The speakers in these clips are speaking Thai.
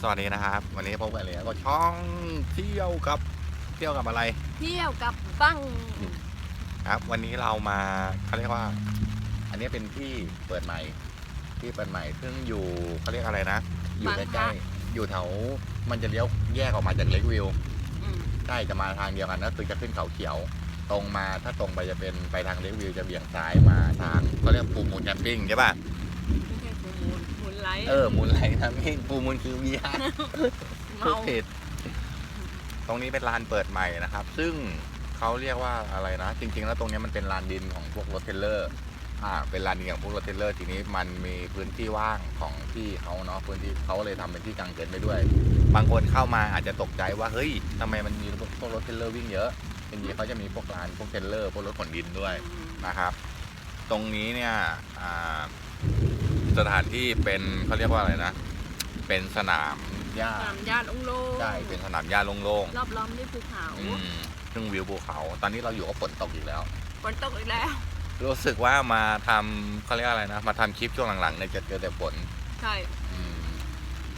สวัสดีนะครับ วันนี้พบกันเลยก็ช่องเที่ยวกับ เที่ยวกับอะไร เที่ยวกับบังครับ วันนี้เรามาเขาเรียกว่า อันนี้เป็นที่เปิดใหม่ที่เปิดใหม่ซึ่งอยู่เขาเรียกอะไรนะ อยู่ใกล้ๆอยู่แถวมันจะเลี้ยวแยกออกมาจากเล็กวิวอืมใช่จะมาทางเดียวกันก็คือจะขึ้นเขาเขียว ตรงมาถ้าตรงไปจะเป็นไปทางเล็กวิวจะเบี่ยงซ้ายมาทางเขาเรียกปูมูลแคมปิ้งใช่ป่ะ ไม่ใช่ฟูมูลมูล ไลท์ เออมูลไรนะพี่ปูมูลคือวีอาร์เมา ผิดตรงนี้เป็นลานเปิดใหม่นะครับ ซึ่งเขาเรียกว่าอะไรนะ จริง ๆ แล้วตรงนี้มันเป็นลานดินของพวกรถเทรลเลอร์ อ่า เป็นลานดินของพวกรถเทรลเลอร์ ทีนี้มันมีพื้นที่ว่างของที่เขาเนาะ พื้นที่เขาเลยทำเป็นที่กางเต็นท์ไปด้วย บางคนเข้ามาอาจจะตกใจว่า เฮ้ยทำไมมันมีพวกรถเทรลเลอร์วิ่งเยอะ จริงๆเขาจะมีพวกลานพวกเทรลเลอร์ พวกรถขนดินด้วยอืมนะครับ ตรงนี้เนี่ย อ่า สถานที่เป็นเขาเรียกว่าอะไรนะ เป็นสนามหญ้าสนามญาติองโลงใช่เป็นสนามหญ้าโล่งรอบล้อมด้วยภูเขาๆอืมซึ่งวิวภูเขา ตอนนี้เราอยู่ก็ฝนตกอีกแล้ว ฝนตกอีกแล้วรู้สึกว่ามาทำเขาเรียกอะไรนะ มาทำคลิปช่วงหลังๆเนี่ยจะเจอแต่ฝน ใช่อืม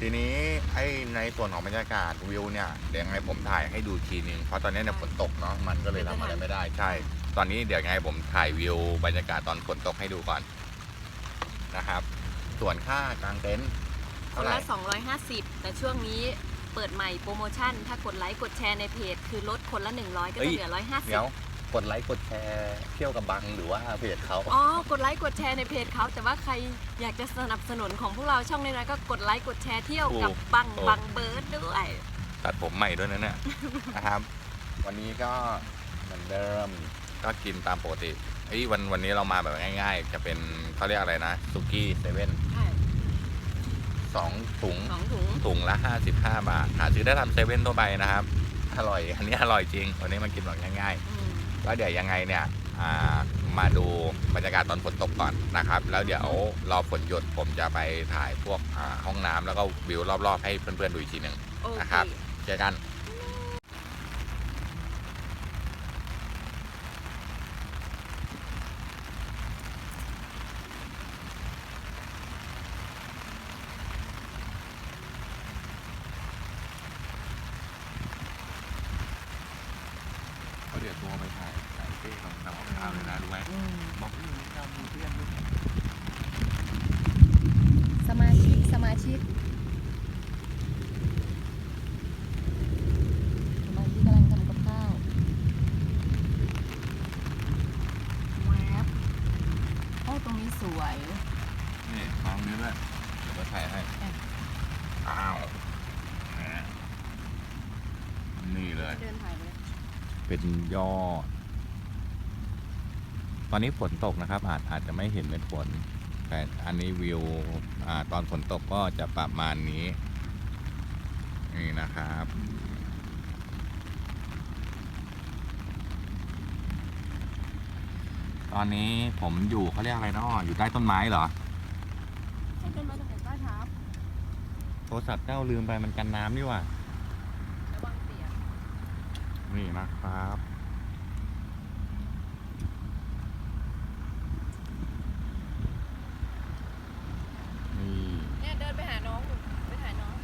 ทีนี้ไอ้ในส่วนของบรรยากาศวิวเนี่ยเดี๋ยวยังไงผมถ่ายให้ดูทีนึงเพราะตอนนี้เนี่ยฝนตกเนาะมันก็เลยทำอะไรไม่ได้ใช่ ตอนนี้เดี๋ยวยังไงผมถ่ายวิวบรรยากาศตอนฝนตกให้ดูก่อนนะครับ ส่วนค่ากางเต็นท์คเท่านไหร่ละ250 แต่ช่วงนี้เปิดใหม่โปรโมชั่น ถ้ากดไลค์กดแชร์ในเพจ คือลดคนละ 100 ก็จะเหลือเดี๋ยวกดไลค์กดแชร์เที่ยวกับบังหรือว่าเพจเขา150อ๋อ กดไลค์กดแชร์ในเพจเขา แต่ว่าใครอยากจะสนับสนุนของพวกเราช่องน้อยๆก็กดไลค์กดแชร์เที่ยวกับบังบังเบิร์ดด้วยตัดผมใหม่ด้วยนะเนี่ย นะครับ วันนี้ก็เหมือนเดิมก็กินตามปกติ เอ้ยวันวันนี้เรามาแบบง่าย ๆ จะเป็นเขาเรียกอะไรนะสุกี้เซเว่นใช่สองถุงสองถุงถุงละ55บาท หาซื้อได้ตามเซเว่นทั่วไปนะครับ อร่อย อันนี้อร่อยจริง วันนี้มันกินแบบง่ายอืมๆแล้วเดี๋ยวยังไงเนี่ยอ่ามาดูบรรยากาศตอนฝนตกก่อนนะครับ แล้วเดี๋ยวรอฝนหยุดผมจะไปถ่ายพวกอ่าห้องน้ำแล้วก็วิวรอบๆให้เพื่อนๆดูอีกทีหนึ่ง โอเค นะครับ เจอกัน เขาเดี๋ยวตัวไปถ่ายถ่ายเป้ของน้ำข้าวเลยนะรู้ไหม อืม บอกว่าอยู่ในกำมือเพื่อนด้วย สมาชิกสมาชิกสมาชิกกำลังทำกับข้าวแวบโอ้ตรงนี้สวย นี่ฟังนี้ด้วยเดี๋ยวก็ถ่ายให้ อะ อ้าวแหมนี่เลย เดินถ่ายเลย เป็นยอด ตอนนี้ฝนตกนะครับ อาจอาจจะไม่เห็นเป็นฝนแต่อันนี้วิวอ่าตอนฝนตกก็จะประมาณนี้ นี่นะครับตอนนี้ผมอยู่เขาเรียกอะไรเนาะอยู่ใต้ต้นไม้เหรอให้ต้นไม้ตรงไหนใต้เท้าโทรศัพท์เจ้าลืมไปมันกันน้ำนี่หว่าระวังเสีย นี่นะครับ นี่เนี่ยเดินไปหาน้องอยู่ไปถ่ายน้อง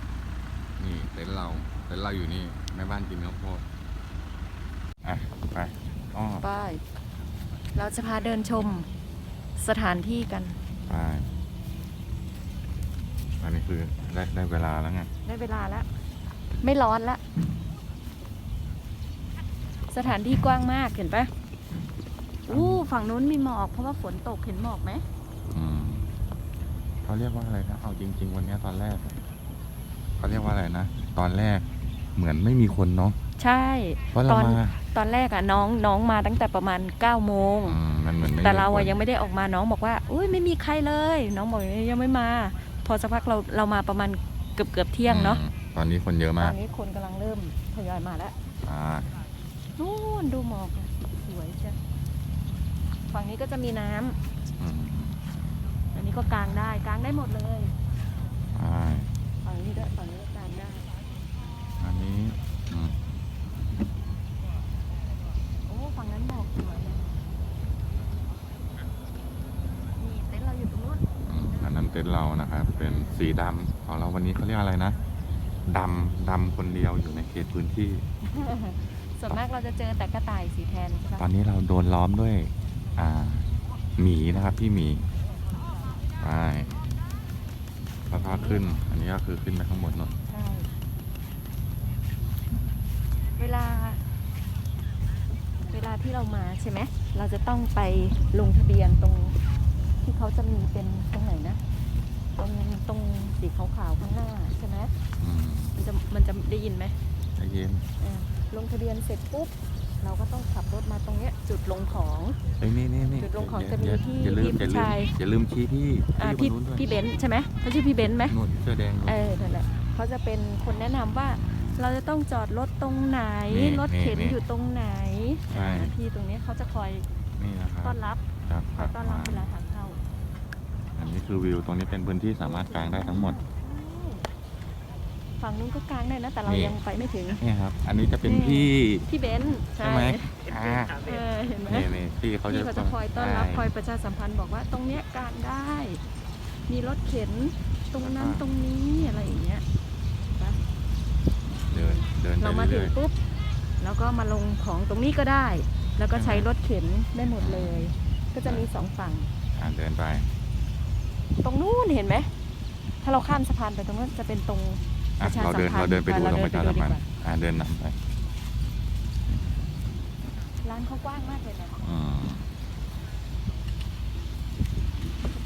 นี่เต็นท์เราเต็นท์เราอยู่นี่แม่บ้านกินข้าวโพดอะไปอ้อไป เราจะพาเดินชมสถานที่กัน ไปอันนี้คือได้ได้เวลาแล้วไง ได้เวลาแล้ว ไม่ร้อนแล้ว สถานที่กว้างมากเห็นปะอู้ฝั่งนู้นมีหมอกเพราะว่าฝนตกเห็นหมอกไหมอืมเขาเรียกว่าอะไรนะเอาจริง ๆ วันเนี้ยตอนแรกเขาเรียกว่าอะไรนะตอนแรกเหมือนไม่มีคนเนาะใช่ เพราะเราตอน มาตอนแรกอะน้องน้องมาตั้งแต่ประมาณ9ก้าโมง อืมมันเหมือนไม่แต่เรามีอะคนยังไม่ได้ออกมาน้องบอกว่าอุ้ยไม่มีใครเลย น้องบอกยังไม่มา พอสักพักเราเรามาประมาณเกือบเกือบเที่ยงเนาะอืมตอนนี้คนเยอะตมาอก นนี้คนกำลังเริ่มทยอยมาแล้ว อ่า นู่นดูหมอกอะสวยจ้ะฝั่งนี้ก็จะมีน้ำอืมอันนี้ก็กางได้กางได้หมดเลยใช่ฝั่งนี้ด้วยฝั่งนี้ก็กางได้ อันนี้อืมโอ้ฝั่งนั้นหมอกสวยเลยนี่เต็นท์เราอยู่ตรงนู้นอืมอันนั้นเต็นท์เรานะครับ เป็นสีดำของเราวันนี้เขาเรียกอะไรนะดำดำคนเดียวอยู่ในเขตพื้นที่ ส่วนมากเราจะเจอแต่กระต่ายสีแทนใช่ตอปะนนี้เราโดนล้อมด้วยอ่าหมีนะครับพี่หมีไปแล้วก็ขึ้น อันนี้ก็คือขึ้นไปข้างบนเนอะใช่ เวลา เวลาที่เรามาใช่ไหม เราจะต้องไปลงทะเบียนตรงที่เขาจะมีเป็นตรงไหนนะ ตรงตรงสีขาวๆข้างหน้าใช่ไหมอืมมันจะมันจะได้ยินไหมใจเย็นอ่า ลงทะเบียนเสร็จปุ๊บ เราก็ต้องขับรถมาตรงเนี้ยจุดลงของ เอ้ยนี่นี่นี่จุดลงของจะมีอย่าที่อย่าลืมที่อย่าลืมผู้ชาย อย่าลืมชี้พี่อ่าพี่พี่คนนู้นด้วยพี่เบนซ์ใช่ไหมเขาชื่อพี่เบนซ์ไหม นู่นเสื้อแดงนู่น เออนั่นแหละเขาจะเป็นคนแนะนำว่าเราจะต้องจอดรถตรงไหน นี่รถเข็นนี่อยู่ตรงไหนใช่ อ่าพี่ตรงนี้เขาจะคอยนี่นะครับต้อนรับครับคคอรัยบต้อนรับเวลาทางเข้า อันนี้คือวิวตรงนี้เป็นพื้นที่สามารถกางได้ทั้งหมด ฝั่งนู้นก็กลางได้นะ แต่เรานี่ ยังไปไม่ถึงนี่ครับ อันนี้จะเป็นนี่ พี่พี่เบนซ์ใช่ไหมอ่าเออเห็นไหมนี่นี่พี่เขาจะพี่เขาจะคอยต้อนรับใช่คอยประชาสัมพันธ์บอกว่าตรงเนี้ยกลางได้ มีรถเข็นตรงนั้นแล้วก็ ตรงนี้อะไรอย่างเงี้ย เดินเดินไปเรามาถึเรื่งอยปุ๊บแล้วก็มาลงของตรงนี้ก็ได้ แล้วก็ใช้รถเข็นได้หมดเลย ก็จะมีสองฝั่ง ๆอ่าเดินไป ตรงนู้นเห็นไหม ถ้าเราข้ามสะพานไปตรงนู้นจะเป็นตรง อะประชาเราเดินสัมพันธ์เราเดินไปดูเราตรงเดิปนระชาไปดูสัมพันธ์ดีกว่าอ่าเดินนำไปร้านเขากว้างมากเลยนะอืม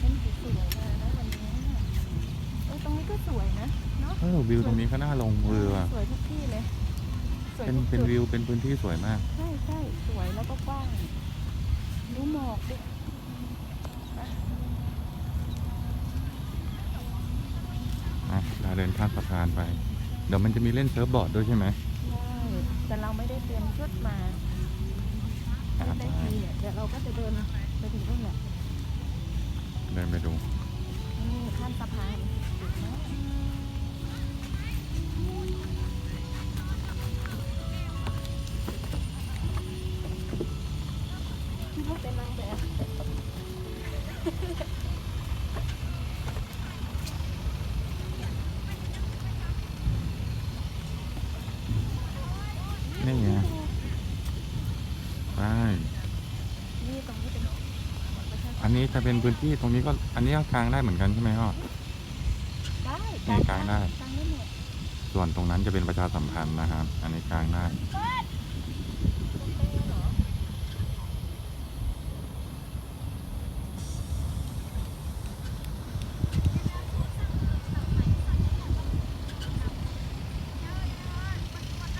เป็นสีสวยมากนะวันนี้เออตรงนี้ก็สวยนะเนาะเออวิวตรงนี้ก็น่าลงวิวอะสวยทุกที่เลยสวยเป็นทุกเป็นจุดวิวเป็นพื้นที่สวยมาก ใช่ใช่สวยแล้วก็กว้างดูหมอกดิอะ เราเดินข้ามสะพานไป เดี๋ยวมันจะมีเล่นเซิร์ฟบอร์ดด้วยใช่ไหมใช่แต่เราไม่ได้เตรียมชุดมาอะได้ทีเนี่ยเดี๋ยวเราก็จะเดินไปถึงตรงไหนเดินไปดูนี่ข้ามสะพานเห็นไหมที่เขาเป็นนางแบบ นี่ไงไป นี่ตรงนี้เป็นประชาชน อันนี้ จะเป็นพื้นที่ตรงนี้ก็อันนี้ก็กลางได้เหมือนกันใช่ไหมพ่อ ได้นี่กลางได้ กลางได้หมด ส่วนตรงนั้นจะเป็นประชาสัมพันธ์นะครับ อันนี้กลางได้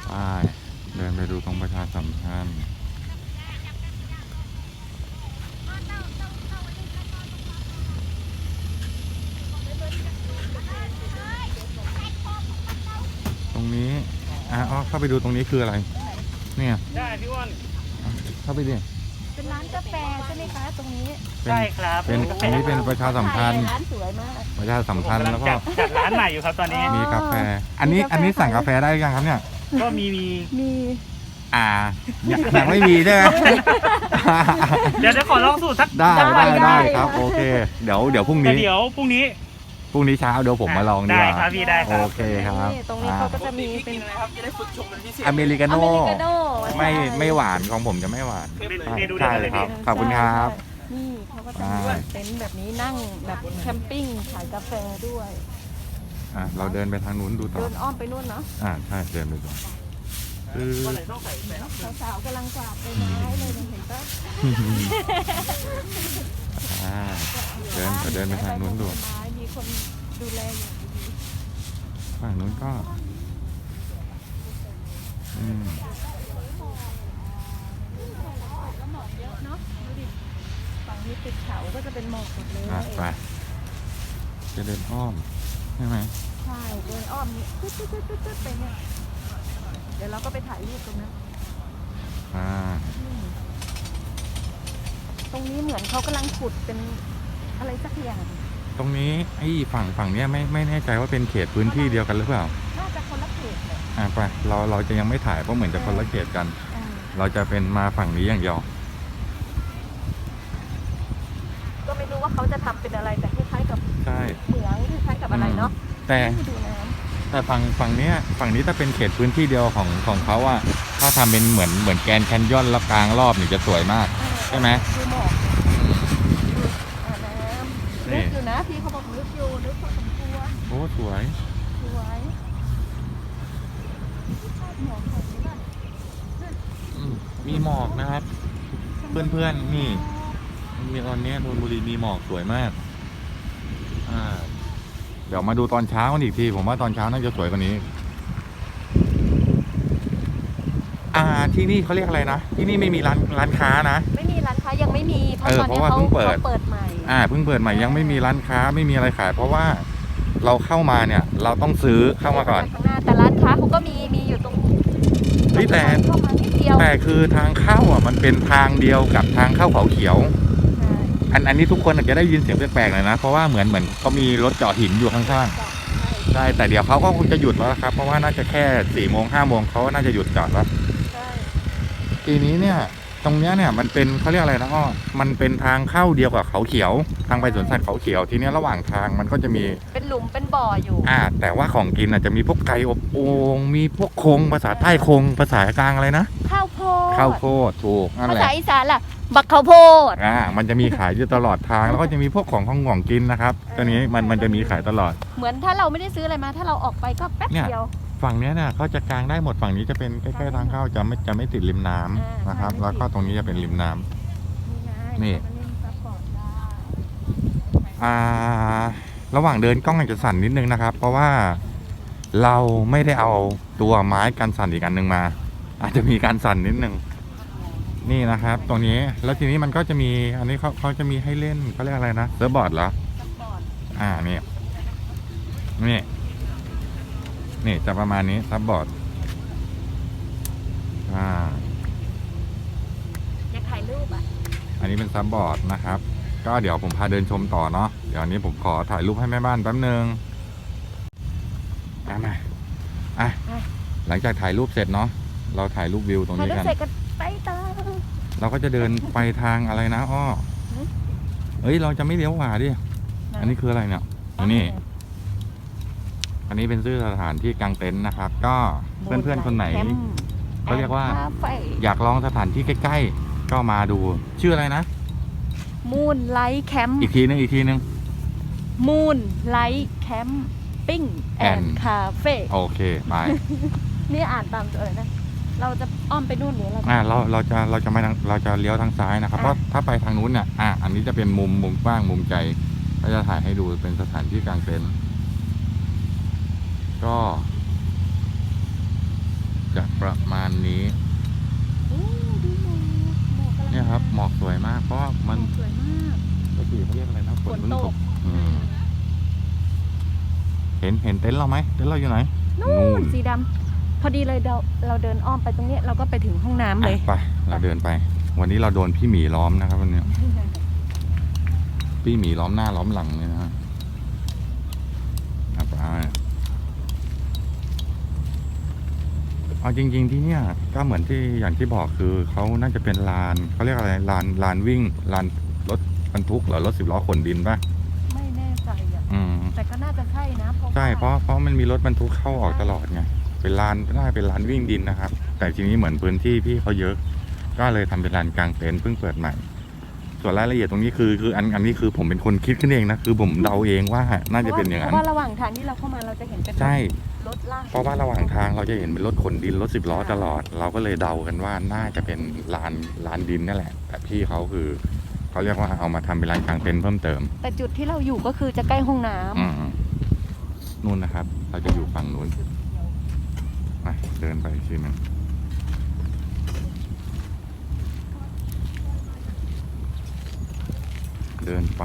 ไปเดินไปดูตรงประชาสัมพันธ์ตรงนี้อะอ๋อเข้าไปดูตรงนี้คืออะไร เนี่ยได้พี่อ้วนเข้าไปดิเป็นร้านกาแฟใช่ไหมคะตรงนี้เป็นใช่ครับเป็นอันนี้เป็นประชาสัมพันธ์ร้านสวยมาก ประชาสัมพันธ์แล้วก็จัดจัดร้านใหม่อยู่ครับตอนนี้ มีกาแฟ อันนี้มีกาแฟอันนี้สั่งกาแฟได้ยังครับเนี่ย ก็มีมีมีอ่ายังยังไม่มีใช่ไหม เดี๋ยวจะขอลองสูตรสักได้ได้ได้ครับ โอเค เดี๋ยวเดี๋ยวพรุ่งแต่นี้ เดี๋ยวพรุ่งนี้ พรุ่งนี้เช้าเดี๋ยวผมมาลองดีได้กว่าครับพี่ได้คโอรับเคครับนี่ตรงนี้เขาก็จะมีเป็นอเมริกาอโน่เมริกาโน่ไม่ใช่ ไม่หวานของผมจะไม่หวานเมนูเดีใช่ยวกันเลย ครัพี่บขอบคุณครับ ใช่นี่เขาก็จะมีได้เต็นท์แบบนี้นั่งแบบแคมปิ้งขายกาแฟด้วยอะเราเดินไปทางนู้นดูต่อเดินอ้อมไปนู่นเนาะอ่าใช่เดินไปดูคือ สาวๆกำลังกวาดใบไม้เลยเห็นปะอ่าเดินเดินไปทางนู้นดู ใบไม้มี คนดูแลอย่างดีฝั่งนู้นก็อืมแล้วหมอกเยอะเนาะดูดิฝั่งนี้ติดเขาก็จะเป็นหมอกหมดเลยอะไปจะเดินอ้อมใช่ไหมใช่เดินอ้อมนี่ตึ๊ดตึ๊ดตึ๊ดตึ๊ดตึ๊ดไปเนี่ยเดี๋ยวเราก็ไปถ่ายรูปตรงนั้นอ่าอืมตรงนี้เหมือนเขากำลังขุดเป็นอะไรสักอย่าง ตรงนี้ไอ้ฝั่งฝั่งเนี้ยไม่ไม่แน่ใจว่าเป็นเขตพื้นที่เดียวกันหรือเปล่า น่าจะคนละเขตเลยอะไปเราเราจะยังไม่ถ่ายเพราะเหมือนจะคนละเขตกัน อ่าเราจะเป็นมาฝั่งนี้อย่างเดียว ก็ไม่รู้ว่าเขาจะทำเป็นอะไรแต่คล้ายๆกับใช่เหมืองคล้ายๆกับอะไรเนาะแต่ให้ดูน้แต่ฝั่งฝั่งเนี้ยฝั่งนี้ถ้าเป็นเขตพื้นที่เดียวของของเขาอะถ้าทำเป็นเหมือนเหมือนแกรนด์แคนยอนแล้วกลางรอบนี่จะสวยมากำใช่ไหม ดูหมอกดูอ่าน้ำ นี่ ลึกอยู่นะพี่เขาบอกลึกอยู่ลึกพอสมควร โอ้ สวย สวยชอบหมอกของนี่ป่ะอืมมีหมอกนะครับ เพื่อนๆ นี่มีตอนเนี้ยนนทบุรีมีหมอกสวยมาก อ่า เดี๋ยวมาดูตอนเช้ากันอีกที ผมว่าตอนเช้าน่าจะสวยกว่านี้ อ่า ที่นี่เขาเรียกอะไรนะ ที่นี่ไม่มีร้านร้านค้านะ ไม่มีร้านค้ายังไม่มี เพราะเออตอนนี้เพราะว่าเขาเพิ่งเปิดเขาเปิดใหม่ อ่า เพิ่งเปิดใหม่ยังไม่มีร้านค้าไม่มีอะไรขาย เพราะว่า เราเข้ามาเนี่ย เราต้องซื้อเข้ามาก่อน ข้างหน้าแต่ร้านค้าเขาก็มีมีอยู่ตรงเฮ้ยแต่ เข้ามานิดเดียวแต่คือทางเข้าอะมันเป็นทางเดียวกับทางเข้าเขาเขียว ใช่อันอันนี้ทุกคนอาจจะได้ยินเสียงแปลกๆหน่อยนะ เพราะว่าเหมือนเหมือนเขามีรถเจาะหินอยู่ข้างใช่ๆใช่แต่เดี๋ยวเขาก็คงจะหยุดแล้วครับ เพราะว่าน่าจะแค่สี่โมงห้าโมงเขาน่าจะหยุดจอดแล้ว ใช่ทีนี้เนี่ย ตรงเนี้ยเนี่ยมันเป็นเขาเรียกอะไรนะอ้อมันเป็นทางเข้าเดียวกับเขาเขียว ทางไปสวนสัตว์เขาเขียวทีเนี้ยระหว่างทางมันก็จะมี เป็นหลุมเป็นบ่ออยู่ อ่า แต่ว่าของกินอาจจะมีพวกไก่อบโอ่งมีพวกคงภาษาใต้คงภาษากลางอะไรนะข้าวโพดข้าวโพดถูกนั่นภาแหละษาอีสานล่ะ บักข้าวโพด อ่ามันจะมีขายอยู่ตลอดทางแล้วก็จะมีพวกของของของกินนะครับตัวนี้มันมันจะมีขายตลอด เหมือนถ้าเราไม่ได้ซื้ออะไรมา ถ้าเราออกไปก็แป๊บเนี่ย เดียว ฝั่งเนี้ยเนี่ยเขาจะกางได้หมดฝั่งนี้จะเป็นใกล้ๆทางเข้าจะไม่จะไม่ติดริมน้ำอ่านนะครับใช่แล้วก็ตรงนี้จะเป็นริมน้ำ นี่ไงนี่เราก็เล่นซัพพอร์ตได้อ่าระหว่างเดินกล้องอาจจะสั่นนิดนึงนะครับ เพราะว่าเราไม่ได้เอาตัวไม้กันสั่นอีกอันหนึ่งมา อาจจะมีการสั่นนิดนึงนี่นะครับ ตรงนี้แล้วทีนี้มันก็จะมีอันนี้เขาเขาจะมีให้เล่นเขาเรียกอะไรนะเซิร์ฟบอร์ดเหรอซัพพอร์ตอ่านี่นี่ นี่จะประมาณนี้ซับบอร์ดอ่าอยากถ่ายรูปอะ อันนี้เป็นซับบอร์ดนะครับ ก็เดี๋ยวผมพาเดินชมต่อเนาะเดี๋ยวอันนี้ผมขอถ่ายรูปให้แม่บ้านแป๊บนึงอะมาอะ หลังจากถ่ายรูปเสร็จเนาะเราถ่ายรูปวิวตรงถ่ายนี้รูปกัน เสร็จกันไปต่อ เราก็จะเดินไปทางอะไรนะอ้อหือ เอ้ยเราจะไม่เลี้ยวขวาดิอันนี้คืออะไรเนี่ยอันนี้ อันนี้เป็นชื่อสถานที่กางเต็นท์นะครับ ก็เพื่อนๆคนไหนเขาเรียกว่าคาเฟ่อยากลองสถานที่ใกล้ ๆ ก็มาดูชื่ออะไรนะมูนไลท์แคมป์อีกทีนึงอีกทีนึงมูนไลท์แคมปิ้งแอน And ด์คาเฟ่โอเคไปนี่อ่านตามตัวเลยนะ เราจะอ้อมไปนู่นหรือเราจะอ่าเราเราจะเราจะไม่ทางเราจะเลี้ยวทางซ้ายนะครับอะเพราะถ้าไปทางนู้นเนี่ยอ่าอันนี้จะเป็นมุมมุมกว้างมุมใจก็จะถ่ายให้ดูเป็นสถานที่กลางเต็นท์ ก็จะประมาณนี้โอ้ดูหมอกหมอกกำลังเนี่ยครับ หมอกสวยมาก เพราะว่ามันหอกสวยมากปกติเขาเรียกอะไรนะฝฝนนเพิ่งตตกกอืมเห็นเห็นเต็นท์เราไหมเต็นท์เราอยู่ไหนนู่นสีดำพอดีเลยเราเราเดินอ้อมไปตรงเนี้ยเราก็ไปถึงห้องน้ำเลยอะไปเราเดินไป วันนี้เราโดนพี่หมีล้อมนะครับวันเนี้ยพี่หมีล้อมหน้าล้อมหลังเลยนะฮะอะไป เอาจริง ๆ ที่เนี่ยก็เหมือนที่อย่างที่บอกคือเขาน่าจะเป็นลานเขาเรียกอะไรลานลานวิ่งลานรถบรรทุกเหรอรถสิบล้อขนดินป่ะไม่แน่ใจอะอืมแต่ก็น่าจะใช่นะเพราะใช่เพว่าราะเพราะมันมีรถบรรทุกเข้าออกตลอดไงเป็นลานน่าจะเป็นลานวิ่งดินนะครับ แต่ทีนี้เหมือนพื้นที่พี่เขาเยอะ ก็เลยทำเป็นลานกลางเต็นท์เพิ่งเปิดใหม่ ส่วนรายละเอียดตรงนี้คือคืออันอันนี้คือผมเป็นคนคิดขึ้นเองนะคือผมเดาเองว่าน่าจะเป็นอย่างเพนั้นราะว่าระหว่างทางที่เราเข้ามาเราจะเห็นเป็นใช่รถลากเพราะว่าระหว่างทางเราจะเห็นเป็นรถขนดินรถสิบล้อตลอด เราก็เลยเดากันว่าน่าจะเป็นลานลานดินนั่นแหละ แต่พี่เขาคือเขาเรียกว่าเอามาทำเป็นลานกลางเต็นท์เพิ่มเติม แต่จุดที่เราอยู่ก็คือจะใกล้ห้องน้ำอืมนู่นนะครับ เราจะอยู่ฝั่งนู้นไปเดินไปอีกทีหนึง เดินไป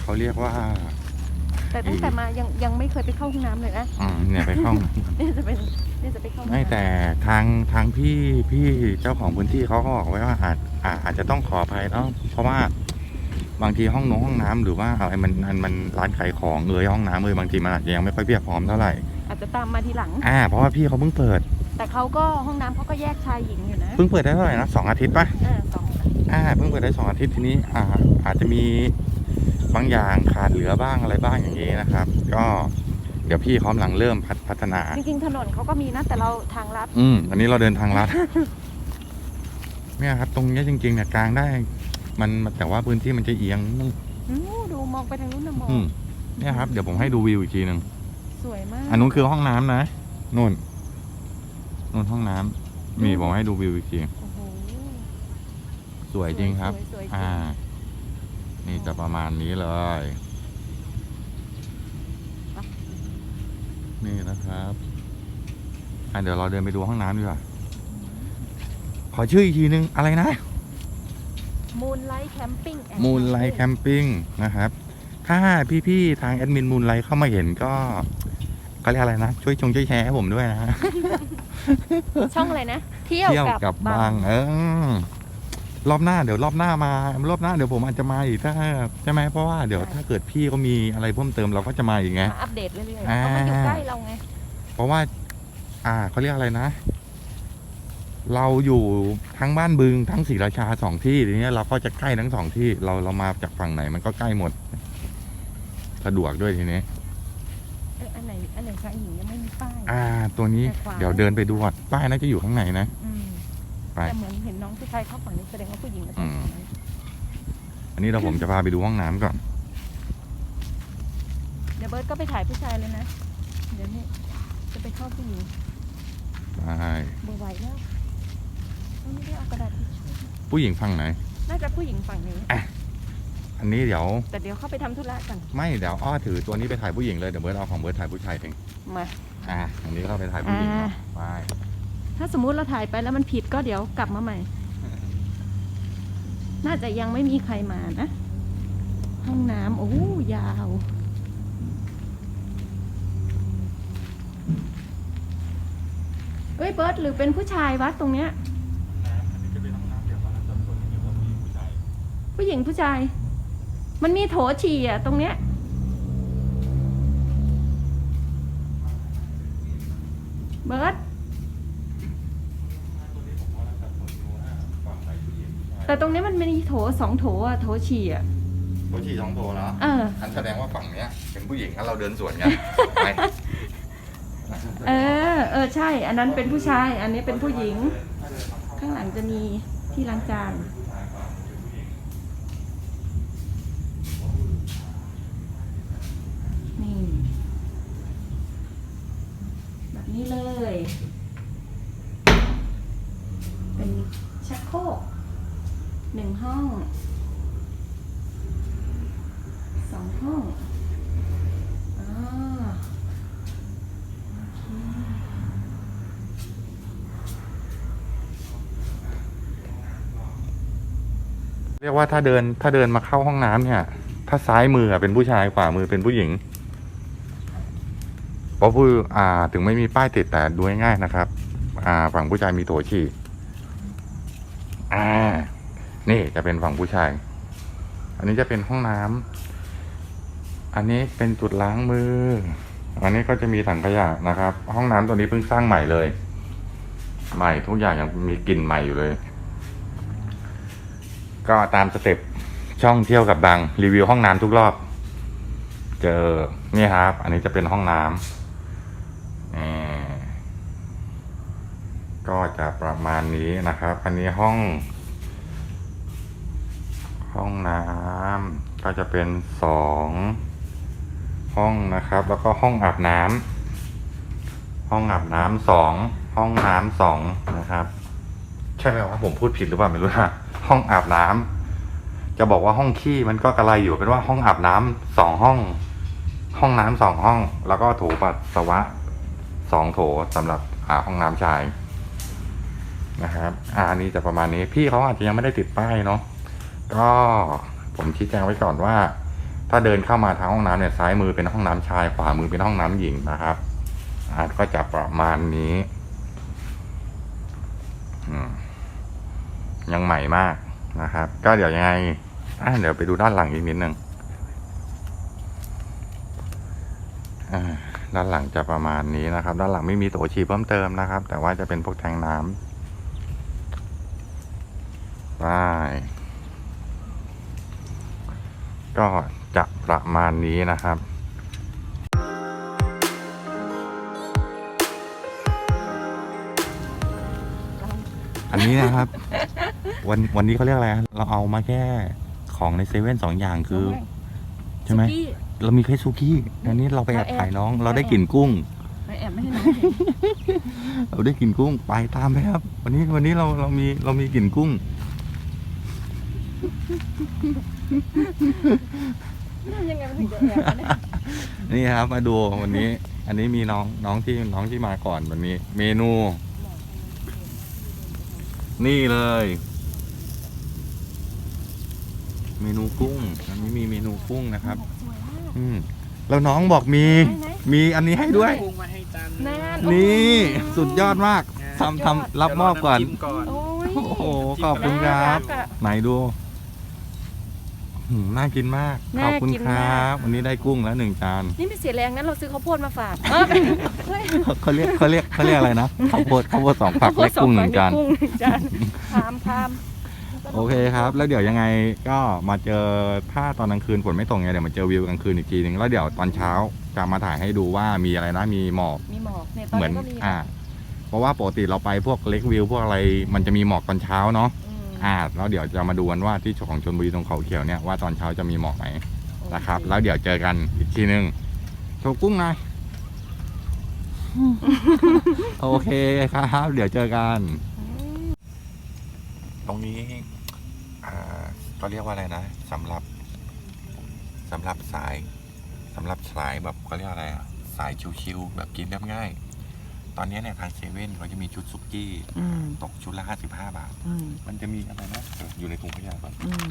เขาเรียกว่า แต่ตั้งแต่มายังยังไม่เคยไปเข้าห้องน้ำเลยนะอืมเนี่ยไปเข้านี่จะเป็นนี่จะไปเข้าห้องไม่น้ำแต่ทางทางพี่พี่เจ้าของพื้นที่เขาก็บอกไว้ว่าอาจอาอาจจะต้องขออภัยเนาะเพราะว่า บางทีห้องน้องห้องน้ำหรือว่าอะไรมันมันมันร้านขายของเอยห้องน้ำเอยบางทีมันอาจจะยังไม่ค่อยเพียบพร้อมเท่าไหร่อาจจะตามมาทีหลัง อ่าเพราะว่าพี่เขาเพิ่งเปิดแต่เขาก็ห้องน้ำเขาก็แยกชายหญิงอยู่นะเพิ่งเปิดได้เท่าไหร่นะสองอาทิตย์ปะอ่าสอง อ่าเพิ่งเปิดได้สองอาทิตย์ทีนี้อ่าอาจจะมีบางอย่างขาดเหลือบ้างอะไรบ้างอย่างนี้นะครับ ก็เดี๋ยวพี่เขากำลังเริ่มพัฒพัฒนา จริงๆถนนเขาก็มีนะแต่เราทางลัดอืมอันนี้เราเดินทางลัดเนี่ยครับ ตรงเนี้ยจริงๆเนี่ยกลางได้ มันแต่ว่าพื้นที่มันจะเอียงนิดนึงอู้ดูมองไปทางนู้นนะมองอืมเนี่ยครับ เดี๋ยวผมให้ดูวิวอีกทีหนึ่งสวยมากอันนู้นคือห้องน้ำนะนู่นนู่นห้องน้ำนี่ผมให้ดูวิวอีกทีโอ้โห สวยจริงครับ สวยๆจริง อ่า นี่จะประมาณนี้เลย นี่นะครับอะเดี๋ยวเราเดินไปดูห้องน้ำดีกว่า ขอชื่ออีกทีนึง อะไรนะ มูนไลท์แคมปิ้ง มูนไลท์แคมปิ้งนะครับ ถ้าพี่ ๆ ทางแอดมินมูนไลท์เข้ามาเห็นก็เขาเรียกอะไรนะ ช่วยชงช่วยแชร์ให้ผมด้วยนะฮะช่องอะไรนะ เที่ยวเที่ยวกับกับบางเออ รอบหน้าเดี๋ยวรอบหน้ามารอบหน้าเดี๋ยวผมอาจจะมาอีกถ้าใช่ไหมเพราะว่าเดี๋ยวถ้าเกิดพี่เขามีอะไรเพิ่มเติมเราก็จะมาอีกไง มาอัปเดตเรื่อยๆอ่าเพราะมันอยู่ใกล้เราไง เพราะว่า อ่าเขาเรียกอะไรนะ เราอยู่ทั้งบ้านบึงทั้งศรีราชาสองที่ทีนี้เราก็จะใกล้ทั้งสองที่เราเรามาจากฝั่งไหนมันก็ใกล้หมด สะดวกด้วยทีนี้ เอ้ยอันไหนอันไหนคะหญิงยังไม่มีป้าย อ่า ตัวนี้แต่ขวา เดี๋ยวเดินไปดูก่อนป้ายน่าจะอยู่ข้างในนะ อืมไป แต่เหมือนเห็นน้องผู้ ชายเข้าฝั่งนี้แสดงว่าผู้หญิงมาอืจากมฝั่งนั้นอันนี้เราผมจะพาไปดูห้องน้ำก่อน เดี๋ยวเบิร์ดก็ไปถ่ายผู้ชายเลยนะ เดี๋ยวนี้จะไปเข้าผู้หญิงไปเบอร์ไหวแล้วเอาไม่ได้เอากระดาษทิชชู่ผู้หญิงฝั่งไหน น่าจะผู้หญิงฝั่งนี้ อันนี้เดี๋ยว แต่เดี๋ยวเข้าไปทำธุระกัน ไม่เดี๋ยวอ้อถือตัวนี้ไปถ่ายผู้หญิงเลยเดี๋ยวเบิร์ดเอาของเบิร์ดถ่ายผู้ชายเองมา อ่าอันนี้เราไปถ่ายผู้หญิงก่อนอ่าไป ถ้าสมมุติเราถ่ายไปแล้วมันผิดก็เดี๋ยวกลับมาใหม่ น่าจะยังไม่มีใครมานะ ห้องน้ำโอ้โหยาว เอ้ยเบิร์ดหรือเป็นผู้ชายวัดตรงเนี้ย ผู้หญิงผู้ชาย มันมีโถฉี่อะตรงเนี้ยเบิร์ด แต่ตรงเนี้ยมันมีโถสองโถอะโถฉี่อะผู้ฉี่ท้องโตเนาะเอออันแสดงว่าฝั่งเนี้ยเป็นผู้หญิงงั้นเราเดินสวนกันไปเออ เออใช่ อันนั้นเป็นผู้ชาย อันนี้เป็นผู้หญิง ข้างหลังจะมีที่ล้างจานนี่ แบบนี้เลย เป็นชักโครกหนึ่งห้อง สองห้องอ่า เรียกว่าถ้าเดินถ้าเดินมาเข้าห้องน้ำเนี่ย ถ้าซ้ายมือเป็นผู้ชายขวามือเป็นผู้หญิงเพราะผู้อ่าถึงไม่มีป้ายติดแต่ดูง่ายๆนะครับ อ่า ฝั่งผู้ชายมีโถฉี่อ่า นี่จะเป็นฝั่งผู้ชาย อันนี้จะเป็นห้องน้ำอันนี้เป็นจุดล้างมือ อันนี้ก็จะมีถังขยะนะครับ ห้องน้ำตัวนี้เพิ่งสร้างใหม่เลย ใหม่ทุกอย่างยังมีกลิ่นใหม่อยู่เลย ก็ตามสเต็ปช่องเที่ยวกับบางรีวิวห้องน้ำทุกรอบ เจอนี่ครับ อันนี้จะเป็นห้องน้ำก็จะประมาณนี้นะครับ อันนี้ห้อง ห้องน้ำก็จะเป็นสองห้องนะครับ แล้วก็ห้องอาบน้ำห้องอาบน้ำสองห้องน้ำสองนะครับ ใช่ไหมว่าผมพูดผิดหรือเปล่าไม่รู้นะ ห้องอาบน้ำจะบอกว่าห้องขี้มันก็กระไรอยู่เป็นว่าห้องอาบน้ำสองห้อง ห้องน้ำสองห้อง แล้วก็โถปัสสาวะสองโถสำหรับอาห้องน้ำชายนะครับอ่าอันนี้จะประมาณนี้ พี่เขาอาจจะยังไม่ได้ติดป้ายเนาะก็ผมชี้แจงไว้ก่อนว่า ถ้าเดินเข้ามาทางห้องน้ำเนี่ยซ้ายมือเป็นห้องน้ำชายขวามือเป็นห้องน้ำหญิงนะครับอ่าก็จะประมาณนี้ อืม ยังใหม่มากนะครับ ก็เดี๋ยวยังไงเดี๋ยวไปดูด้านหลังอีกนิดนึงอ่าด้านหลังจะประมาณนี้นะครับ ด้านหลังไม่มีโถฉี่เพิ่มเติมนะครับ แต่ว่าจะเป็นพวกแทงน้ำได้ก็จะประมาณนี้นะครับอันนี้นะครับ วันวันนี้เขาเรียกอะไรนะเราเอามาแค่ของในเซเว่นสองอย่างคือ ใช่ไหมสุกี้ เรามีแค่ซูกี้อันนี้เราไปแอบเราแอบถ่ายน้อง เราเราได้แอบกลิ่นกุ้งไม่แอบไม่ให้น้องเห็นเราได้กลิ่นกุ้งไปตามไปครับ วันนี้วันนี้เราเรามีเรามีกลิ่นกุ้ง ยังไงมันถึงจะแอบวะเนี่ยนี่ครับมาดูวันนี้ อันนี้มีน้องน้องที่น้องที่มาก่อนวันนี้ เมนู นี่เลย เมนูกุ้ง อันนี้มีเมนูกุ้งนะครับสวยมากอืมแล้วน้องบอกมีไหนมีอันนี้ให้ด้วยพุงมาให้จานๆนานนี่โอ้โหสุดยอดมากทำทำรับมอบก่อน เดี๋ยวรน้ำจิ้มก่อน โอ้ยโอ้โห ขอบคุณครับ น่ารักอะ ไหนดูหืมน่ากินมาก น่าขอบคุณกินคมากรับ วันนี้ได้กุ้งแล้วหนึ่งจาน นี่ไม่เสียแรงนั้นเราซื้อข้าวโพดมาฝากเออเฮ้ยเขาเรียกเขาเรียกเขาเรียกอะไรนะข้าวโพดข้าวโพดสองฝักและกุ้งหนึ่งจานกุ้งหนึ่งจานพามพาม โอเคครับ แล้วเดี๋ยวยังไงก็มาเจอถ้าตอนกลางคืนฝนไม่ตกไงเดี๋ยวมาเจอวิวกลางคืนอีกทีหนึ่งแล้วเดี๋ยวตอนเช้าจะมาถ่ายให้ดูว่ามีอะไรนะมีหมอกมีหมอกเนี่ยตอนเหมือนนี้ก็มีอ่า เพราะว่าปกติเราไปพวกเล็กวิว พวกอะไรมันจะมีหมอกตอนเช้าเนาะอืมอ่าแล้วเดี๋ยวจะมาดูกันว่าที่ของชนบุรีตรงเขาเขียวเนี่ยว่าตอนเช้าจะมีหมอกไหม นะครับ แล้วเดี๋ยวเจอกันอีกทีหนึ่งโชว์กุ้งหน่อย โอเคครับ เดี๋ยวเจอกันตรงนี้อ่าก็เรียกว่าอะไรนะสำหรับสำหรับสายสำหรับสายแบบเขาเรียกอะไรอะสายชิวๆแบบกินได้ง่ายตอนนี้เนี่ยทางเซเว่นเขาจะมีชุดซุกี้อืมตกชุดละ55บาทอืมมันจะมีอะไรนะเดี๋ยวอยู่ในถุงขยะก่อนอืม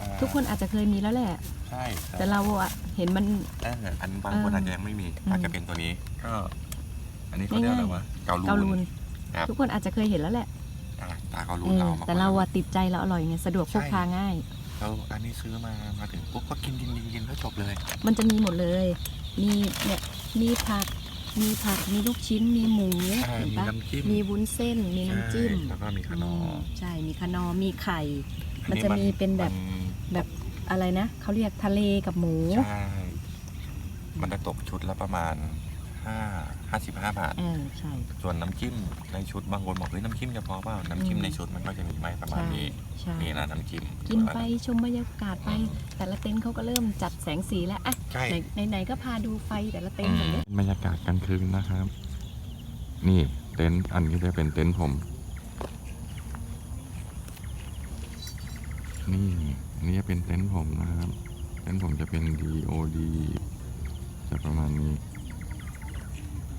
อ่าทุกคนอาจจะเคยมีแล้วแหละ ใช่ แต่เราอะเห็นมันเอออันบางคนเออออาจจะยังไม่มีอืมอาจจะเป็นตัวนี้ ก็ อันนี้เขาเรียกอะไรวะเกาลูเกาลูนครับทุกคนอาจจะเคยเห็นแล้วแหละ อ่าตาเกาลูเอนอเรามาแต่เราอะติดใจเราอร่อยไงสะดวกพกพาง่ายเราอันนี้ซื้อมามาถึงปุ๊บก็กินกินกินกินแล้วจบเลยมันจะมีหมดเลย มีเนี่ยมีผัก มีผัก มีลูกชิ้น มีหมูอ่าเห็นมีปะน้ำจิ้มมีวุ้นเส้น มีน้ำจิ้มใช่แล้วก็มีขนมใช่ มีขนอมมีไข่อัมันจะมีเป็นแบบมัแบบอะไรนะ เขาเรียกทะเลกับหมู ใช่มันจะตกชุดละประมาณ ห้าห้าสิบห้าบาท เออใช่ ส่วนน้ำจิ้มในชุดบางคนบอกเฮ้ยน้ำจิ้มจะพอเปล่าน้ำจิ้มอืม ในชุดมันก็จะมีไม่ประมาณใช่นี้ใช่นี่นะน้ำจิ้มกินไปชมบรรยากาศไป แต่ละเต็นท์เขาก็เริ่มจัดแสงสีแล้วอะใช่ไหนไหนๆก็พาดูไฟแต่ละเต็นท์หน่อยดิบรรยากาศกลางคืนนะครับ นี่เต็นท์อันนี้จะเป็นเต็นท์ผม นี่อันนี้จะเป็นเต็นท์ผมนะครับ เต็นท์ผมจะเป็น DOD จะประมาณนี้อัน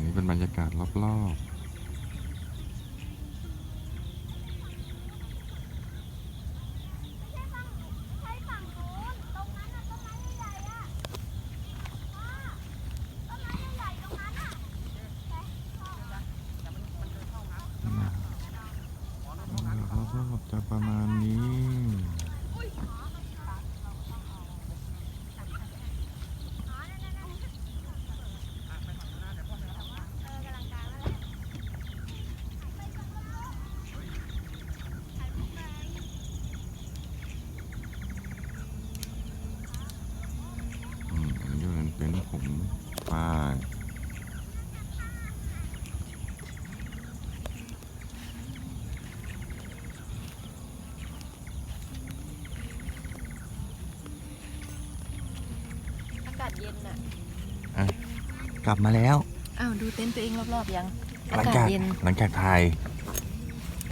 นี้เป็นบรรยากาศรอบๆรอบๆจะประมาณนี้ อืมอันนี้เป็นเต็นท์ผมป้าย อากาศเย็นอะกลับมาแล้วอ้าวดูเต็นท์ตัวเองรอบๆยังหอาลังกาศจากเย็นหลังจากถ่าย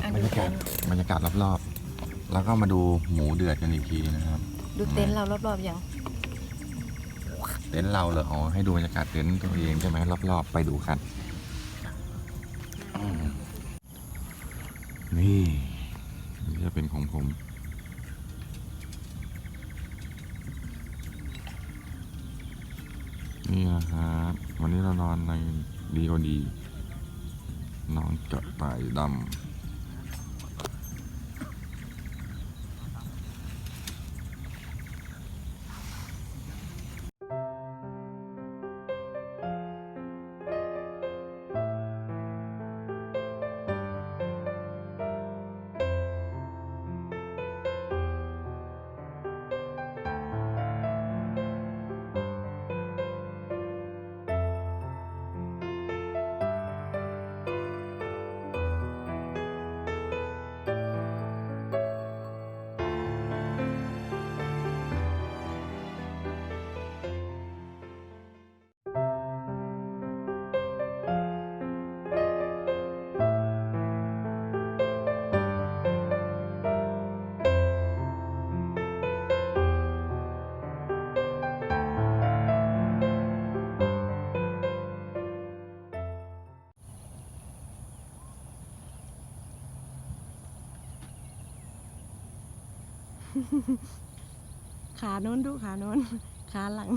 อะบรดูรยากาเต็ศนท์บรรยากาศรอบๆ แล้วก็มาดูหมูเดือดกันอีกทีนะครับ ดูเต็นท์เรารอบๆยัง เต็นท์เราเลยอ๋อให้ดูบรรยากาศเต็นท์ตัวเองใช่ไหมรอบๆ ไปดูกันอืมนี่นี่จะเป็นของผม นี่นะครับ ในดีก็ดี น้องจะตายดำ ขาโน้นดูขาโน้นขาหลัง